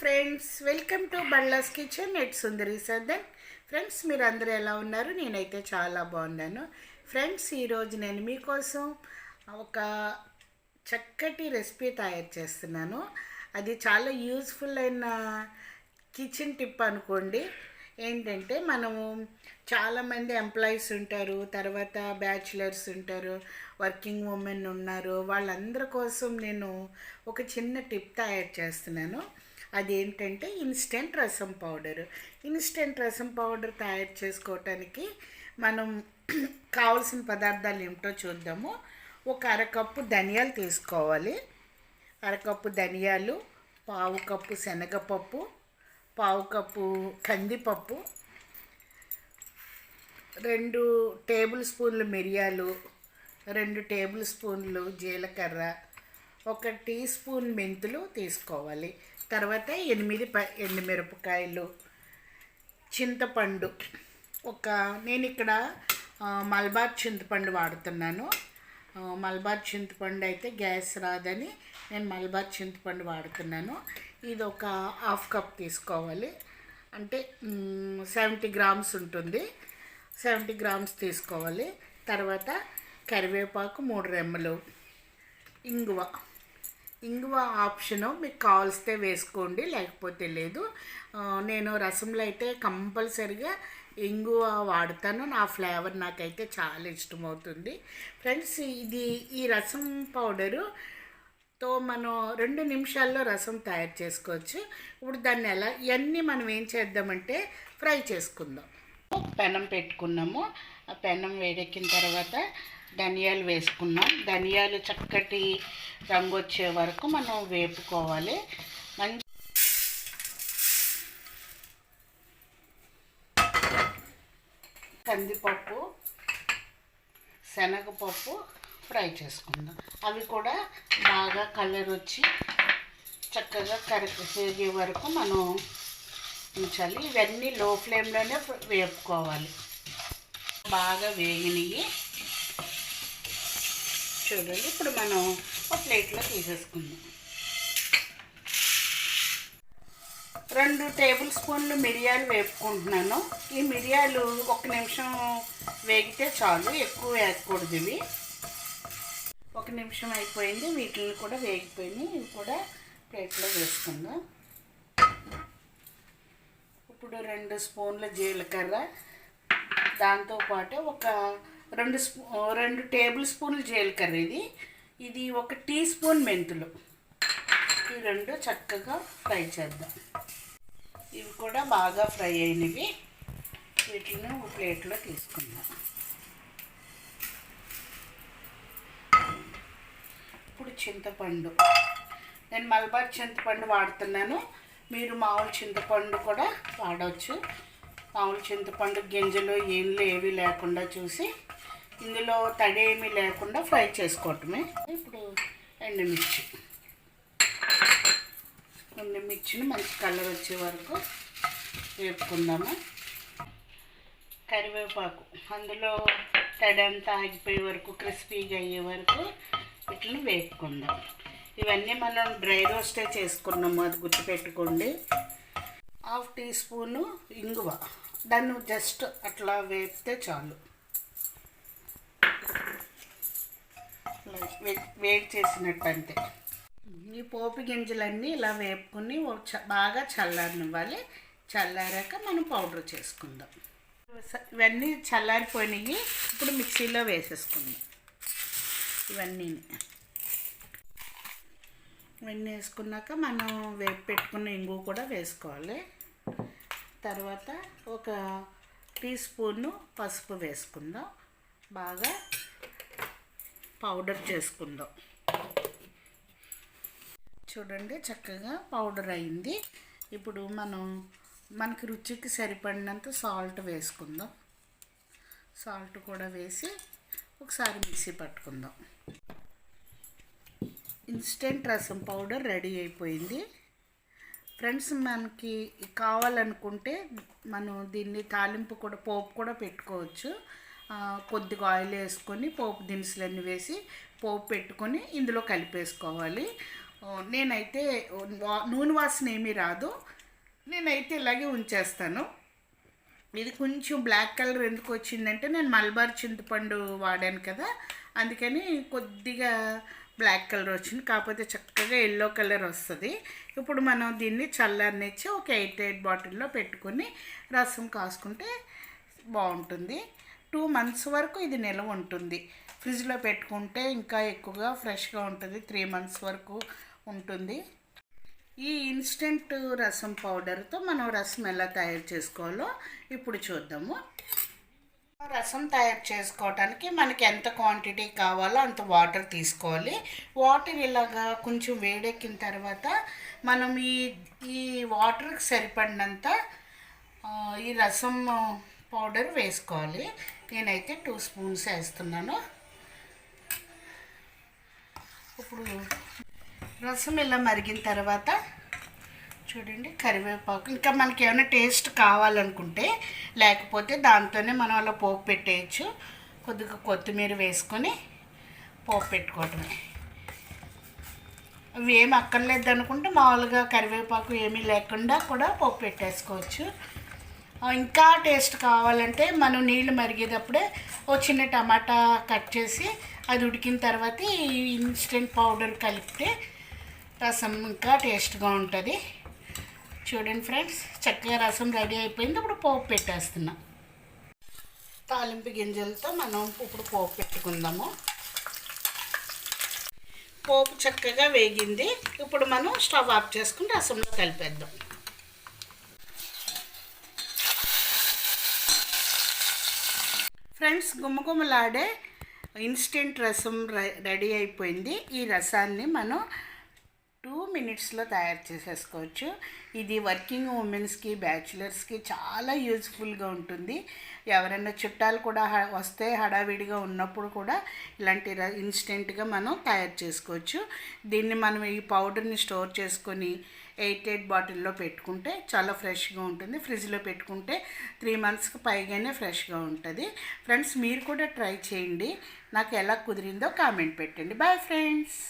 Friends welcome to బళ్ళాస్ kitchen నెట్ సుందరి సర్దన్ ఫ్రెండ్స్ మీరు అందరూ ఎలా ఉన్నారు? నేనైతే చాలా బాగున్నాను. ఫ్రెండ్స్ ఈరోజు నేను మీకోసం ఒక చక్కటి రెసిపీ తయారు చేస్తున్నాను. అది చాలా యూజ్ఫుల్ అయిన కిచెన్ టిప్ అనుకోండి. ఏంటంటే మనము చాలామంది ఎంప్లాయీస్ ఉంటారు తర్వాత బ్యాచులర్స్ ఉంటారు వర్కింగ్ ఉమెన్ ఉన్నారు. వాళ్ళందరి కోసం నేను ఒక చిన్న టిప్ తయారు చేస్తున్నాను. అదేంటంటే ఇన్స్టెంట్ రసం పౌడర్. ఇన్స్టెంట్ రసం పౌడర్ తయారు చేసుకోవటానికి మనం కావలసిన పదార్థాలు ఏమిటో చూద్దాము. ఒక అరకప్పు ధనియాలు తీసుకోవాలి. అరకప్పు ధనియాలు పావు కప్పు శనగపప్పు పావు కప్పు కందిపప్పు రెండు టేబుల్ స్పూన్లు మిరియాలు రెండు టేబుల్ స్పూన్లు జీలకర్ర ఒక టీ స్పూన్ మెంతులు తీసుకోవాలి. తర్వాత ఎనిమిది ప ఎండుమిరపకాయలు చింతపండు. ఒక నేను ఇక్కడ మల్బార్ చింతపండు వాడుతున్నాను. మల్బార్ చింతపండు అయితే గ్యాస్ రాదని నేను మల్బార్ చింతపండు వాడుతున్నాను. ఇది ఒక హాఫ్ కప్ తీసుకోవాలి. అంటే సెవెంటీ గ్రామ్స్ ఉంటుంది. సెవెంటీ గ్రామ్స్ తీసుకోవాలి. తర్వాత కరివేపాకు మూడు రెమ్మలు. ఇంగువ. ఇంగువ ఆప్షను మీకు కావాల్స్తే వేసుకోండి లేకపోతే లేదు. నేను రసంలో అయితే కంపల్సరిగా ఇంగువ వాడతాను. నా ఫ్లేవర్ నాకైతే చాలా ఇష్టమవుతుంది. ఫ్రెండ్స్ ఇది ఈ రసం పౌడరు తో మనం రెండు నిమిషాల్లో రసం తయారు చేసుకోవచ్చు. ఇప్పుడు దాన్ని ఎలా ఇవన్నీ మనం ఏం చేద్దామంటే ఫ్రై చేసుకుందాం. పెనం పెట్టుకున్నాము. పెనం వేడెక్కిన తర్వాత ధనియాలు వేసుకున్నాం. ధనియాలు చక్కటి రంగు వచ్చే వరకు మనం వేపుకోవాలి. మంచి కందిపప్పు శనగపప్పు ఫ్రై చేసుకుందాం. అవి కూడా బాగా కలర్ వచ్చి చక్కగా కరిగే వరకు మనం ఉంచాలి. ఇవన్నీ లో ఫ్లేమ్లోనే వేపుకోవాలి. బాగా వేగినవి చూడండి ఇప్పుడు మనం ఒక ప్లేట్లో తీసేసుకుందాం. రెండు టేబుల్ స్పూన్లు మిరియాలు వేపుకుంటున్నాను. ఈ మిరియాలు ఒక నిమిషం వేగితే చాలు ఎక్కువ వేయకూడదు ఇవి. ఒక నిమిషం అయిపోయింది వీటిని కూడా వేగిపోయినాయి ఇవి కూడా ప్లేట్లో వేసుకుందాం. ఇప్పుడు రెండు స్పూన్ల జీలకర్ర దాంతోపాటు ఒక రెండు స్పూ రెండు టేబుల్ స్పూన్లు జీలకర్ర ఇది. ఇది ఒక టీ స్పూన్ మెంతులు. ఈ రెండు చక్కగా ఫ్రై చేద్దాం. ఇవి కూడా బాగా ఫ్రై అయినవి. వీటిని ఒక ప్లేట్లో తీసుకుందాం. ఇప్పుడు చింతపండు. నేను మల్బార్ చింతపండు వాడుతున్నాను. మీరు మామూలు చింతపండు కూడా వాడవచ్చు మామూలు చింతపండు గింజలు ఏళ్ళు ఏవి లేకుండా చూసి ఇందులో తడి ఏమీ లేకుండా ఫ్రై చేసుకోవటమే. ఇప్పుడు ఎండుమిర్చి ఎండుమిర్చిని మంచి కలర్ వచ్చే వరకు వేపుకుందాము. కరివేపాకు. అందులో తడి అంతా ఆగిపోయే వరకు క్రిస్పీగా అయ్యే వరకు ఇట్లని వేపుకుందాం. ఇవన్నీ మనం డ్రై రోస్టే చేసుకున్నాము అది గుర్తుపెట్టుకోండి. హాఫ్ టీ స్పూను ఇంగువ. దాన్ని జస్ట్ అట్లా వేపితే చాలు. వే- వేడి చేసినట్టు అంతే ఈ పోపు గింజలన్నీ ఇలా వేపుకుని చ- బాగా చల్లారనివ్వాలి. చల్లారాక మనం పౌడర్ చేసుకుందాం. ఇవన్నీ చల్లారిపోయినాయి. ఇప్పుడు మిక్సీలో వేసేసుకుందాం. ఇవన్నీ అవన్నీ వేసుకున్నాక మనం వేపు పెట్టుకున్న ఇంగు కూడా వేసుకోవాలి. తర్వాత ఒక టీ స్పూను పసుపు వేసుకుందాం. బాగా పౌడర్ చేసుకుందాం. చూడండి చక్కగా పౌడర్ అయింది. ఇప్పుడు మనం మనకి రుచికి సరిపడినంత సాల్ట్ వేసుకుందాం. సాల్ట్ కూడా వేసి ఒకసారి మిక్సీ పట్టుకుందాం. ఇన్స్టెంట్ రసం పౌడర్ రెడీ అయిపోయింది. ఫ్రెండ్స్ మనకి కావాలనుకుంటే మనం దీన్ని తాలింపు కూడా పోపు కూడా పెట్టుకోవచ్చు. కొద్దిగా ఆయిల్ వేసుకొని పోపు దినుసులన్నీ వేసి పోపు పెట్టుకొని ఇందులో కలిపేసుకోవాలి. నేనైతే వా- నూనె వాసన ఏమీ రాదు. నేనైతే ఇలాగే ఉంచేస్తాను. ఇది కొంచెం బ్లాక్ కలర్ ఎందుకు వచ్చిందంటే నేను మల్బార్ చింతపండు వాడాను కదా అందుకని కొద్దిగా బ్లాక్ కలర్ వచ్చింది. కాకపోతే చక్కగా ఎల్లో కలర్ వస్తుంది. ఇప్పుడు మనం దీన్ని చల్లనిచ్చి ఒక ఎయిట్ ఎయిట్ బాటిల్లో పెట్టుకుని రసం కాసుకుంటే బాగుంటుంది. టూ మంత్స్ వరకు ఇది నిల్వ ఉంటుంది. ఫ్రిడ్జ్లో పెట్టుకుంటే ఇంకా ఎక్కువగా ఫ్రెష్గా ఉంటుంది. త్రీ మంత్స్ వరకు ఉంటుంది. ఈ ఇన్స్టెంట్ రసం పౌడర్తో మనం రసం ఎలా తయారు చేసుకోవాలో ఇప్పుడు చూద్దాము. రసం తయారు చేసుకోవడానికి మనకి ఎంత క్వాంటిటీ కావాలో అంత వాటర్ తీసుకోవాలి. వాటర్ ఇలాగా కొంచెం వేడెక్కిన తర్వాత మనం ఈ ఈ వాటర్కి సరిపడినంత ఈ రసం పౌడర్ వేసుకోవాలి. నేనైతే టూ స్పూన్స్ వేస్తున్నాను. ఇప్పుడు రసం ఇలా మరిగిన తర్వాత చూడండి కరివేపాకు. ఇంకా మనకి ఏమైనా టేస్ట్ కావాలనుకుంటే లేకపోతే దాంతోనే మనం అలా పోపు పెట్టేయచ్చు. కొద్దిగా కొత్తిమీర వేసుకొని పోపు పెట్టుకోవటమే అవి ఏమి అక్కర్లేదు అనుకుంటే మామూలుగా కరివేపాకు ఏమీ లేకుండా కూడా పోపు పెట్టేసుకోవచ్చు. ఇంకా టేస్ట్ కావాలంటే మనం నీళ్ళు మరిగేటప్పుడే ఓ చిన్న టమాటా కట్ చేసి అది ఉడికిన తర్వాత ఈ ఇన్స్టెంట్ పౌడర్ కలిపితే రసం ఇంకా టేస్ట్గా ఉంటుంది. చూడండి ఫ్రెండ్స్ చక్కగా రసం రెడీ అయిపోయింది. ఇప్పుడు పోపు పెట్టేస్తున్నాం. తాలింపు గింజలతో మనం ఇప్పుడు పోపు పెట్టుకుందాము. పోపు చక్కగా వేగింది. ఇప్పుడు మనం స్టవ్ ఆఫ్ చేసుకుని రసంలో కలిపేద్దాం. ఫ్రెండ్స్ గుమ్మగుమ్మలాడే ఇన్స్టెంట్ రసం రె- రెడీ అయిపోయింది. ఈ రసాన్ని మనం టూ మినిట్స్లో తయారు చేసేసుకోవచ్చు. ఇది వర్కింగ్ ఉమెన్స్కి బ్యాచులర్స్కి చాలా యూజ్ఫుల్గా ఉంటుంది. ఎవరైనా చుట్టాలు కూడా వస్తే హడావిడిగా ఉన్నప్పుడు కూడా ఇలాంటి ఇన్స్టెంట్గా మనం తయారు చేసుకోవచ్చు. దీన్ని మనం ఈ పౌడర్ని స్టోర్ చేసుకొని ఎయిట్ ఎయిట్ బాటిల్లో పెట్టుకుంటే చాలా ఫ్రెష్గా ఉంటుంది. ఫ్రిడ్జ్లో పెట్టుకుంటే త్రీ మంత్స్కి పైగానే ఫ్రెష్గా ఉంటుంది. ఫ్రెండ్స్ మీరు కూడా ట్రై చేయండి. నాకు ఎలా కుదిరిందో కామెంట్ పెట్టండి. Bye friends!